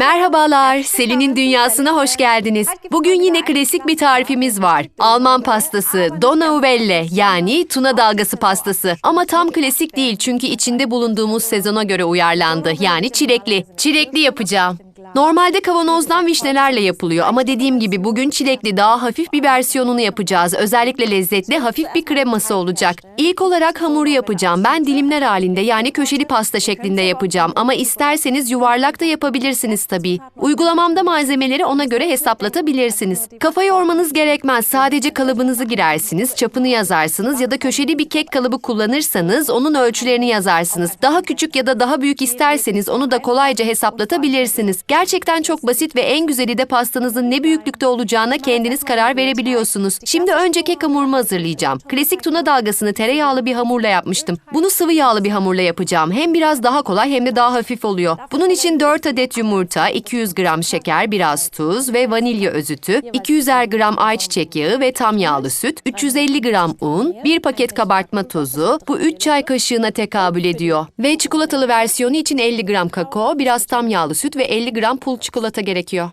Merhabalar, Selin'in dünyasına hoş geldiniz. Bugün yine klasik bir tarifimiz var. Alman pastası, Donauwelle yani tuna dalgası pastası. Ama tam klasik değil çünkü içinde bulunduğumuz sezona göre uyarlandı. Yani çilekli. Çilekli yapacağım. Normalde kavanozdan vişnelerle yapılıyor ama dediğim gibi bugün çilekli daha hafif bir versiyonunu yapacağız. Özellikle lezzetli hafif bir kreması olacak. İlk olarak hamuru yapacağım. Ben dilimler halinde yani köşeli pasta şeklinde yapacağım ama isterseniz yuvarlak da yapabilirsiniz tabii. Uygulamamda malzemeleri ona göre hesaplatabilirsiniz. Kafa yormanız gerekmez. Sadece kalıbınızı girersiniz, çapını yazarsınız ya da köşeli bir kek kalıbı kullanırsanız onun ölçülerini yazarsınız. Daha küçük ya da daha büyük isterseniz onu da kolayca hesaplatabilirsiniz. Gerçekten çok basit ve en güzeli de pastanızın ne büyüklükte olacağına kendiniz karar verebiliyorsunuz. Şimdi önce kek hamurumu hazırlayacağım. Klasik tuna dalgasını tereyağlı bir hamurla yapmıştım. Bunu sıvı yağlı bir hamurla yapacağım. Hem biraz daha kolay hem de daha hafif oluyor. Bunun için 4 adet yumurta, 200 gram şeker, biraz tuz ve vanilya özütü, 200'er gram ayçiçek yağı ve tam yağlı süt, 350 gram un, 1 paket kabartma tozu, bu 3 çay kaşığına tekabül ediyor. Ve çikolatalı versiyonu için 50 gram kakao, biraz tam yağlı süt ve 50 gram pul çikolata gerekiyor.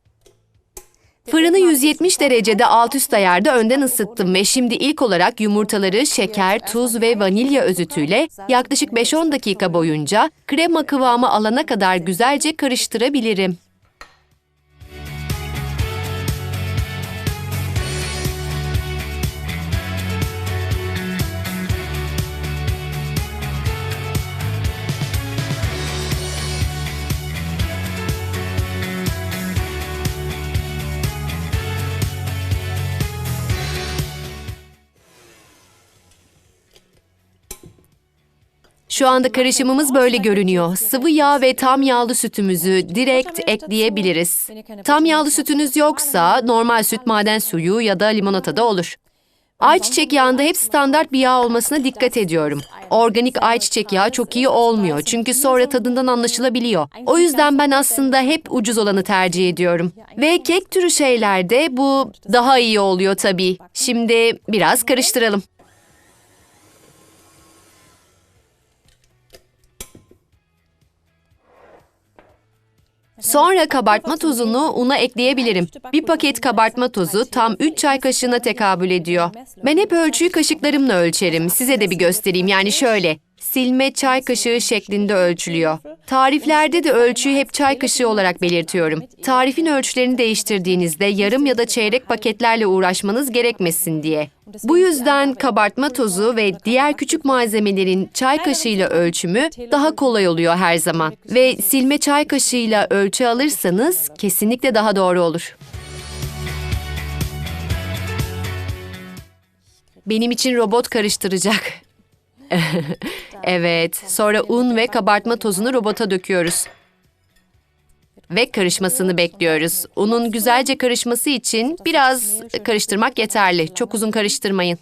Fırını 170 derecede alt üst ayarda önden ısıttım ve şimdi ilk olarak yumurtaları şeker, tuz ve vanilya özütüyle yaklaşık 5-10 dakika boyunca krema kıvamı alana kadar güzelce karıştırabilirim. Şu anda karışımımız böyle görünüyor. Sıvı yağ ve tam yağlı sütümüzü direkt ekleyebiliriz. Tam yağlı sütünüz yoksa normal süt, maden suyu ya da limonata da olur. Ayçiçek yağında hep standart bir yağ olmasına dikkat ediyorum. Organik ayçiçek yağı çok iyi olmuyor çünkü sonra tadından anlaşılabiliyor. O yüzden ben aslında hep ucuz olanı tercih ediyorum. Ve kek türü şeylerde bu daha iyi oluyor tabii. Şimdi biraz karıştıralım. Sonra kabartma tozunu una ekleyebilirim. Bir paket kabartma tozu tam 3 çay kaşığına tekabül ediyor. Ben hep ölçüyü kaşıklarımla ölçerim. Size de bir göstereyim. Yani şöyle. Silme çay kaşığı şeklinde ölçülüyor. Tariflerde de ölçüyü hep çay kaşığı olarak belirtiyorum. Tarifin ölçülerini değiştirdiğinizde yarım ya da çeyrek paketlerle uğraşmanız gerekmesin diye. Bu yüzden kabartma tozu ve diğer küçük malzemelerin çay kaşığıyla ölçümü daha kolay oluyor her zaman. Ve silme çay kaşığıyla ölçü alırsanız kesinlikle daha doğru olur. Benim için robot karıştıracak. evet, sonra un ve kabartma tozunu robota döküyoruz. Ve karışmasını bekliyoruz. Unun güzelce karışması için biraz karıştırmak yeterli. Çok uzun karıştırmayın.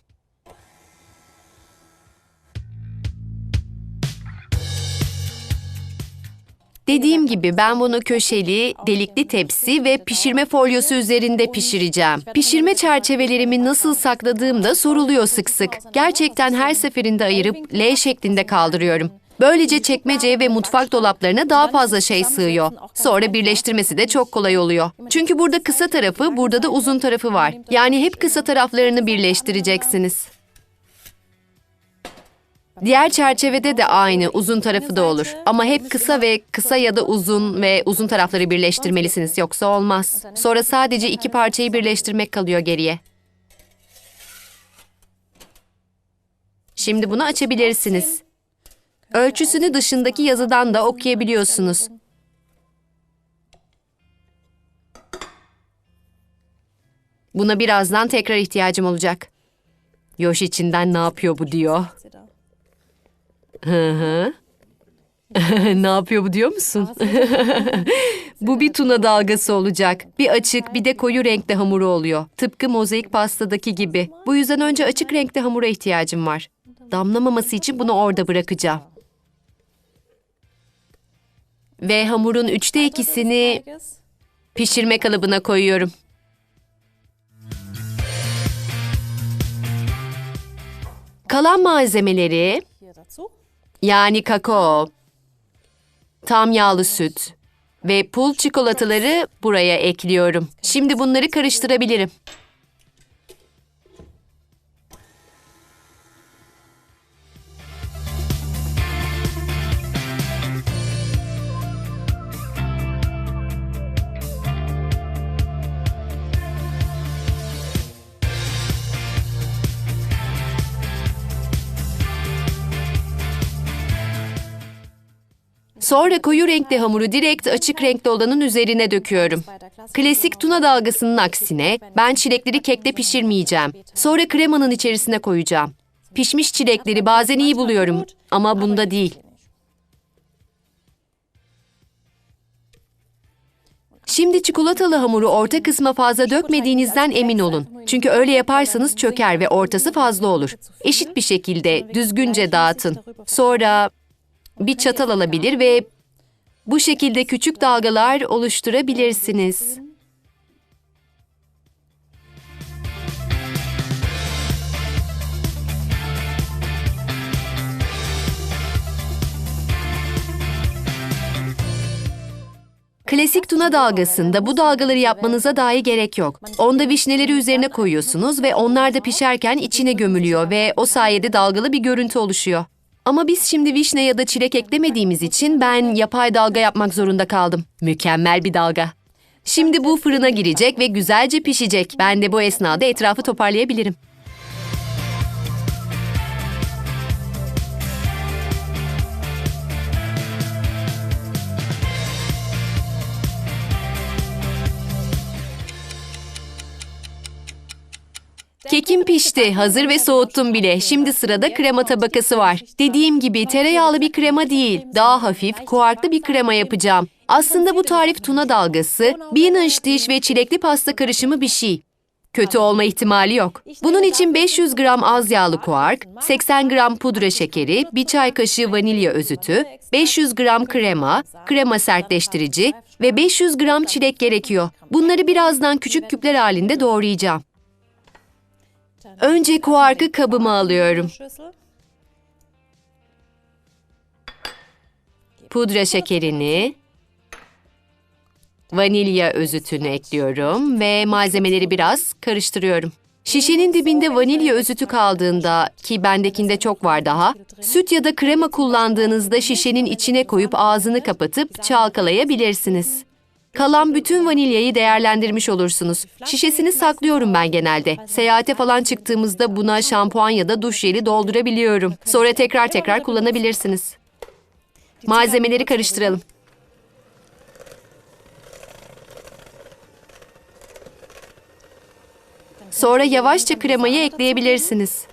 Dediğim gibi ben bunu köşeli, delikli tepsi ve pişirme folyosu üzerinde pişireceğim. Pişirme çerçevelerimi nasıl sakladığım da soruluyor sık sık. Gerçekten her seferinde ayırıp L şeklinde kaldırıyorum. Böylece çekmeceye ve mutfak dolaplarına daha fazla şey sığıyor. Sonra birleştirmesi de çok kolay oluyor. Çünkü burada kısa tarafı, burada da uzun tarafı var. Yani hep kısa taraflarını birleştireceksiniz. Diğer çerçevede de aynı uzun tarafı da olur. Ama hep kısa ve kısa ya da uzun ve uzun tarafları birleştirmelisiniz yoksa olmaz. Sonra sadece iki parçayı birleştirmek kalıyor geriye. Şimdi bunu açabilirsiniz. Ölçüsünü dışındaki yazıdan da okuyabiliyorsunuz. Buna birazdan tekrar ihtiyacım olacak. Yoş içinden ne yapıyor bu diyor. Hı hı. ne yapıyor bu diyor musun? bu bir tuna dalgası olacak. Bir açık bir de koyu renkte hamuru oluyor. Tıpkı mozaik pastadaki gibi. Bu yüzden önce açık renkte hamura ihtiyacım var. Damlamaması için bunu orada bırakacağım. Ve hamurun üçte ikisini pişirme kalıbına koyuyorum. Kalan malzemeleri. Yani kakao, tam yağlı süt, Ve pul çikolataları buraya ekliyorum. Şimdi bunları karıştırabilirim. Sonra koyu renkli hamuru direkt açık renkli olanın üzerine döküyorum. Klasik tuna dalgasının aksine ben çilekleri kekte pişirmeyeceğim. Sonra kremanın içerisine koyacağım. Pişmiş çilekleri bazen iyi buluyorum ama bunda değil. Şimdi çikolatalı hamuru orta kısma fazla dökmediğinizden emin olun. Çünkü öyle yaparsanız çöker ve ortası fazla olur. Eşit bir şekilde düzgünce dağıtın. Sonra bir çatal alabilir ve bu şekilde küçük dalgalar oluşturabilirsiniz. Klasik tuna dalgasında bu dalgaları yapmanıza dahi gerek yok. Onda vişneleri üzerine koyuyorsunuz ve onlar da pişerken içine gömülüyor ve o sayede dalgalı bir görüntü oluşuyor. Ama biz şimdi vişne ya da çilek eklemediğimiz için ben yapay dalga yapmak zorunda kaldım. Mükemmel bir dalga. Şimdi bu fırına girecek ve güzelce pişecek. Ben de bu esnada etrafı toparlayabilirim. Kekim pişti, hazır ve soğuttum bile. Şimdi sırada krema tabakası var. Dediğim gibi tereyağlı bir krema değil, daha hafif, kuarklı bir krema yapacağım. Aslında bu tarif tuna dalgası, bean dish ve çilekli pasta karışımı bir şey. Kötü olma ihtimali yok. Bunun için 500 gram az yağlı kuark, 80 gram pudra şekeri, bir çay kaşığı vanilya özütü, 500 gram krema, krema sertleştirici ve 500 gram çilek gerekiyor. Bunları birazdan küçük küpler halinde doğrayacağım. Önce kuarkı kabıma alıyorum. Pudra şekerini, vanilya özütünü ekliyorum ve malzemeleri biraz karıştırıyorum. Şişenin dibinde vanilya özütü kaldığında ki bendekinde çok var daha, süt ya da krema kullandığınızda şişenin içine koyup ağzını kapatıp çalkalayabilirsiniz. Kalan bütün vanilyayı değerlendirmiş olursunuz. Şişesini saklıyorum ben genelde. Seyahate falan çıktığımızda buna şampuan ya da duş jeli doldurabiliyorum. Sonra tekrar tekrar kullanabilirsiniz. Malzemeleri karıştıralım. Sonra yavaşça kremayı ekleyebilirsiniz.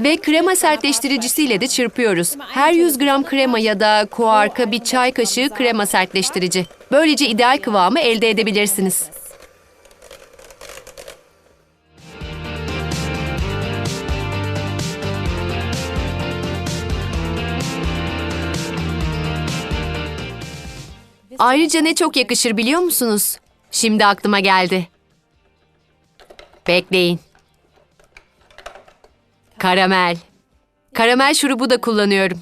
Ve krema sertleştiricisiyle de çırpıyoruz. Her 100 gram krema ya da kuarka bir çay kaşığı krema sertleştirici. Böylece ideal kıvamı elde edebilirsiniz. Ayrıca ne çok yakışır biliyor musunuz? Şimdi aklıma geldi. Bekleyin. Karamel. Karamel şurubu da kullanıyorum.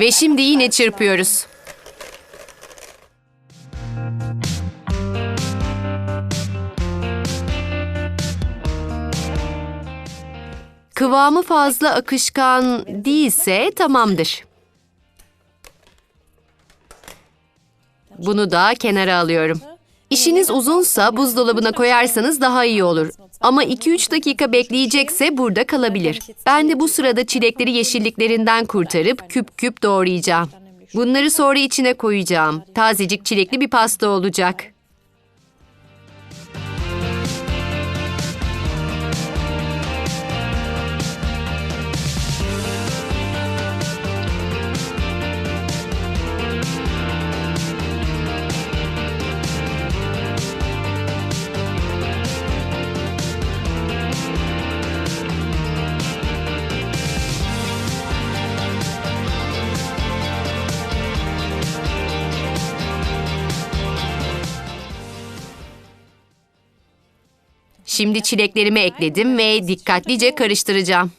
Ve şimdi yine çırpıyoruz. Kıvamı fazla akışkan değilse tamamdır. Bunu da kenara alıyorum. İşiniz uzunsa buzdolabına koyarsanız daha iyi olur. Ama 2-3 dakika bekleyecekse burada kalabilir. Ben de bu sırada çilekleri yeşilliklerinden kurtarıp küp küp doğrayacağım. Bunları sonra içine koyacağım. Tazecik çilekli bir pasta olacak. Şimdi çileklerimi ekledim ve dikkatlice karıştıracağım.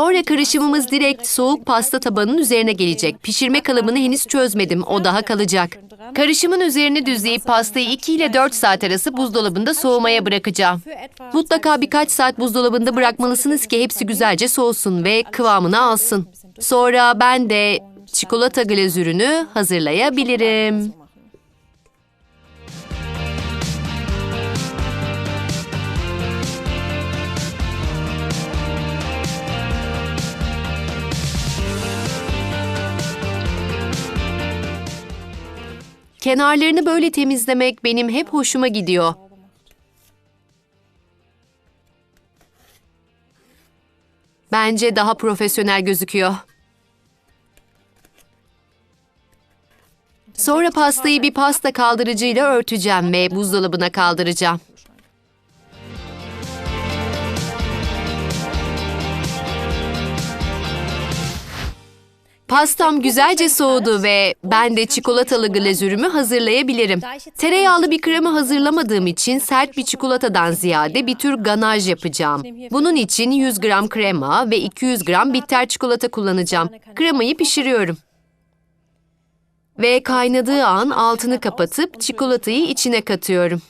Sonra karışımımız direkt soğuk pasta tabanının üzerine gelecek. Pişirme kalıbını henüz çözmedim, o daha kalacak. Karışımın üzerine düzleyip pastayı 2 ile 4 saat arası buzdolabında soğumaya bırakacağım. Mutlaka birkaç saat buzdolabında bırakmalısınız ki hepsi güzelce soğusun ve kıvamını alsın. Sonra ben de çikolata glazürünü hazırlayabilirim. Kenarlarını böyle temizlemek benim hep hoşuma gidiyor. Bence daha profesyonel gözüküyor. Sonra pastayı bir pasta kaldırıcıyla örteceğim ve buzdolabına kaldıracağım. Pastam güzelce soğudu ve ben de çikolatalı glazürümü hazırlayabilirim. Tereyağlı bir krema hazırlamadığım için sert bir çikolatadan ziyade bir tür ganaj yapacağım. Bunun için 100 gram krema ve 200 gram bitter çikolata kullanacağım. Kremayı pişiriyorum. Ve kaynadığı an altını kapatıp çikolatayı içine katıyorum.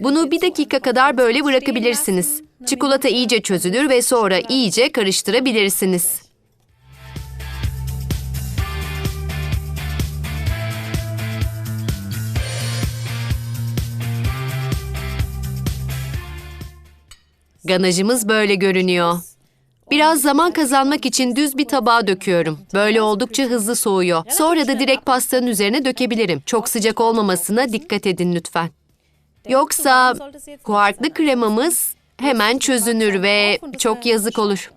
Bunu bir dakika kadar böyle bırakabilirsiniz. Çikolata iyice çözülür ve sonra iyice karıştırabilirsiniz. Ganajımız böyle görünüyor. Biraz zaman kazanmak için düz bir tabağa döküyorum. Böyle oldukça hızlı soğuyor. Sonra da direkt pastanın üzerine dökebilirim. Çok sıcak olmamasına dikkat edin lütfen. Yoksa kuarklı kremamız hemen çözünür ve çok yazık olur.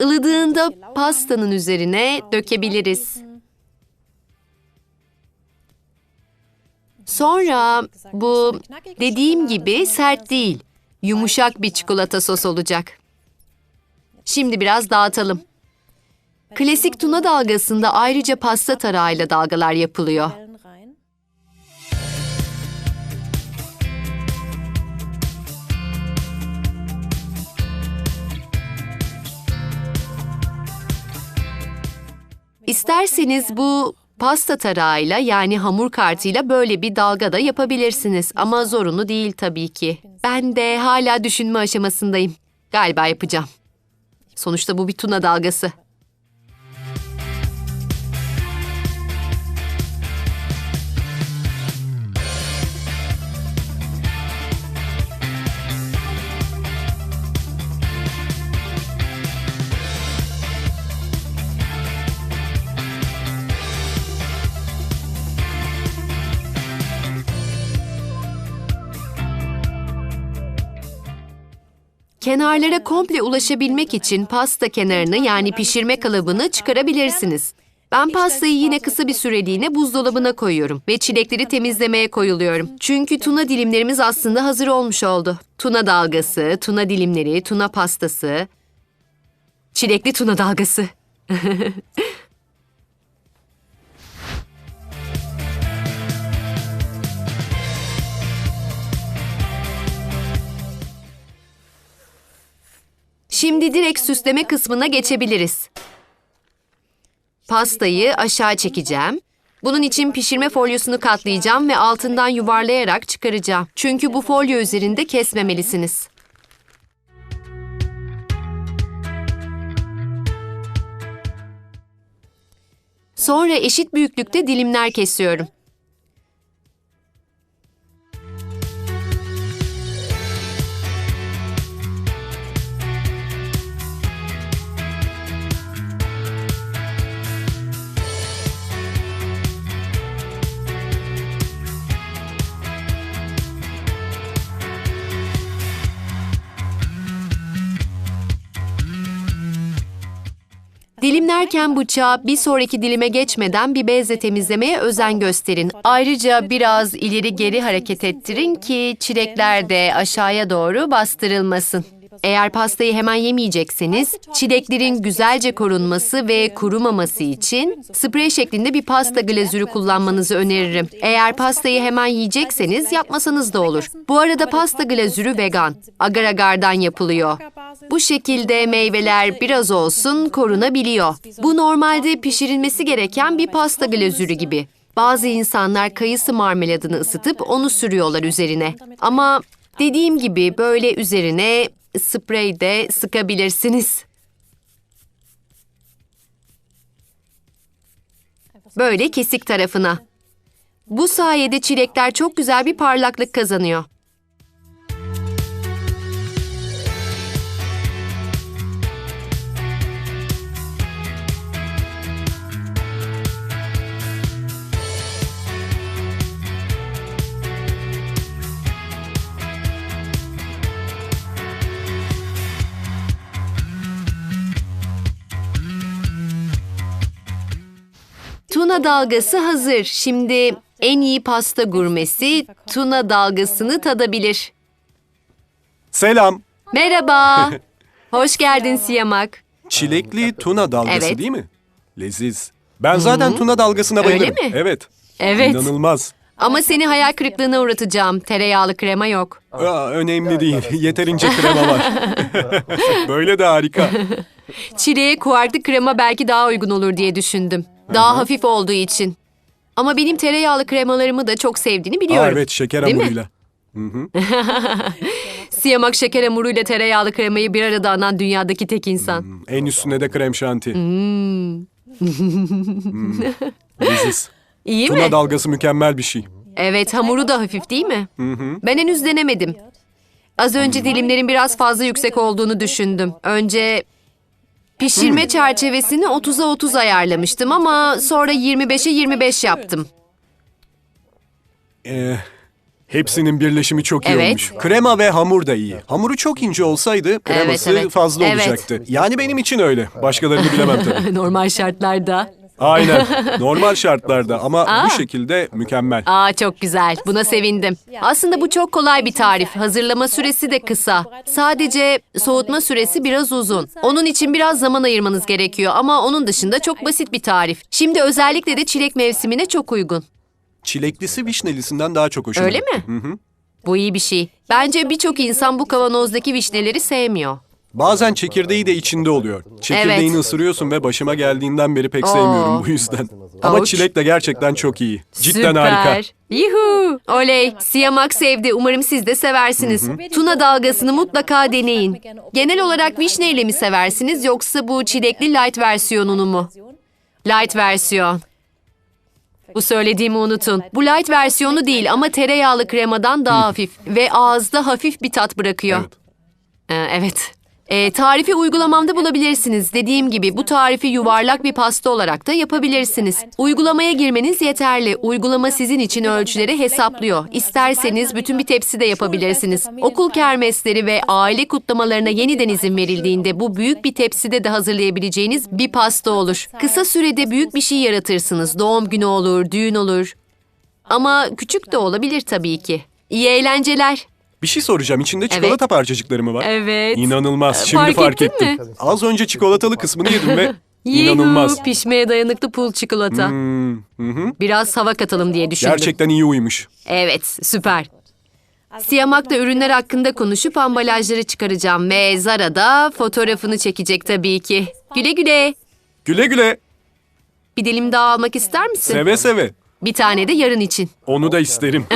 Ilıdığında pastanın üzerine dökebiliriz. Sonra bu dediğim gibi sert değil, yumuşak bir çikolata sos olacak. Şimdi biraz dağıtalım. Klasik tuna dalgasında ayrıca pasta tarağıyla dalgalar yapılıyor. İsterseniz bu pasta tarağıyla yani hamur kartıyla böyle bir dalga da yapabilirsiniz ama zorunlu değil tabii ki. Ben de hala düşünme aşamasındayım. Galiba yapacağım. Sonuçta bu bir tuna dalgası. Kenarlara komple ulaşabilmek için pasta kenarını yani pişirme kalıbını çıkarabilirsiniz. Ben pastayı yine kısa bir süreliğine buzdolabına koyuyorum ve çilekleri temizlemeye koyuluyorum. Çünkü tuna dilimlerimiz aslında hazır olmuş oldu. Tuna dalgası, tuna dilimleri, tuna pastası, çilekli tuna dalgası. Şimdi direkt süsleme kısmına geçebiliriz. Pastayı aşağı çekeceğim. Bunun için pişirme folyosunu katlayacağım ve altından yuvarlayarak çıkaracağım. Çünkü bu folyo üzerinde kesmemelisiniz. Sonra eşit büyüklükte dilimler kesiyorum. Dilimlerken bıçağı bir sonraki dilime geçmeden bir bezle temizlemeye özen gösterin. Ayrıca biraz ileri geri hareket ettirin ki çilekler de aşağıya doğru bastırılmasın. Eğer pastayı hemen yemeyecekseniz, çileklerin güzelce korunması ve kurumaması için sprey şeklinde bir pasta glazürü kullanmanızı öneririm. Eğer pastayı hemen yiyecekseniz yapmasanız da olur. Bu arada pasta glazürü vegan, agar agardan yapılıyor. Bu şekilde meyveler biraz olsun korunabiliyor. Bu normalde pişirilmesi gereken bir pasta glazürü gibi. Bazı insanlar kayısı marmeladını ısıtıp onu sürüyorlar üzerine. Ama dediğim gibi böyle üzerine sprey de sıkabilirsiniz. Böyle kesik tarafına. Bu sayede çilekler çok güzel bir parlaklık kazanıyor. Tuna dalgası hazır. Şimdi en iyi pasta gurmesi tuna dalgasını tadabilir. Selam. Merhaba. Hoş geldin Siyamak. Çilekli tuna dalgası Evet. değil mi? Leziz. Ben zaten tuna dalgasına Öyle bayılırım. mi? Evet. Evet. İnanılmaz. Ama seni hayal kırıklığına uğratacağım. Tereyağlı krema yok. Aa, önemli değil. Yeterince krema var. Böyle de harika. Çileğe kuartı krema belki daha uygun olur diye düşündüm. Daha hafif olduğu için. Ama benim tereyağlı kremalarımı da çok sevdiğini Aa, biliyorum. evet şeker Değil mi? hamuruyla. Siyamak şeker hamuruyla tereyağlı kremayı bir arada anan dünyadaki tek insan. En üstüne de krem şanti. Hmm. Hmm. Leziz. İyi mi? Tuna dalgası mükemmel bir şey. Evet, hamuru da hafif değil mi? Ben henüz denemedim. Az önce dilimlerin biraz fazla yüksek olduğunu düşündüm. Önce pişirme çerçevesini 30'a 30 ayarlamıştım ama sonra 25'e 25 yaptım. Ee, hepsinin birleşimi çok iyi Evet. olmuş. Krema ve hamur da iyi. Hamuru çok ince olsaydı kreması evet. fazla Evet. olacaktı. Yani benim için öyle. Başkalarını bilemem tabii. Normal şartlarda. Aynen. Normal şartlarda ama bu şekilde mükemmel. Aa çok güzel. Buna sevindim. Aslında bu çok kolay bir tarif. Hazırlama süresi de kısa. Sadece soğutma süresi biraz uzun. Onun için biraz zaman ayırmanız gerekiyor ama onun dışında çok basit bir tarif. Şimdi özellikle de çilek mevsimine çok uygun. Çileklisi vişnelisinden daha çok hoşuma Öyle mi? Bu iyi bir şey. Bence birçok insan bu kavanozdaki vişneleri sevmiyor. Bazen çekirdeği de içinde oluyor. Çekirdeğini Evet. ısırıyorsun ve başıma geldiğinden beri pek sevmiyorum bu yüzden. Ama Ouch. çilek de gerçekten çok iyi. Cidden Süper. harika. Yuhu! Oley! Siyamak sevdi. Umarım siz de seversiniz. Tuna dalgasını mutlaka deneyin. Genel olarak vişneyle mi seversiniz yoksa bu çilekli light versiyonunu mu? Light versiyon. Bu söylediğimi unutun. Bu light versiyonu değil ama tereyağlı kremadan daha hafif ve ağızda hafif bir tat bırakıyor. Evet. Ee, evet. Ee, tarifi uygulamamda bulabilirsiniz. Dediğim gibi bu tarifi yuvarlak bir pasta olarak da yapabilirsiniz. Uygulamaya girmeniz yeterli. Uygulama sizin için ölçüleri hesaplıyor. İsterseniz bütün bir tepsi de yapabilirsiniz. Okul kermesleri ve aile kutlamalarına yeniden izin verildiğinde bu büyük bir tepside de hazırlayabileceğiniz bir pasta olur. Kısa sürede büyük bir şey yaratırsınız. Doğum günü olur, düğün olur. Ama küçük de olabilir tabii ki. İyi eğlenceler. Bir şey soracağım. İçinde çikolata parçacıkları mı var? Evet. İnanılmaz. Şimdi Fark fark, ettin ettim. mi? Az önce çikolatalı kısmını yedim ve Yuhu, inanılmaz. Pişmeye dayanıklı pul çikolata. Hmm, hı hı. Biraz hava katalım diye düşündüm. Gerçekten iyi uymuş. Evet, süper. Siyamak'ta ürünler hakkında konuşup ambalajları çıkaracağım ve Zara da fotoğrafını çekecek tabii ki. Güle güle. Güle güle. Bir dilim daha almak ister misin? Seve seve. Bir tane de yarın için. Onu da isterim.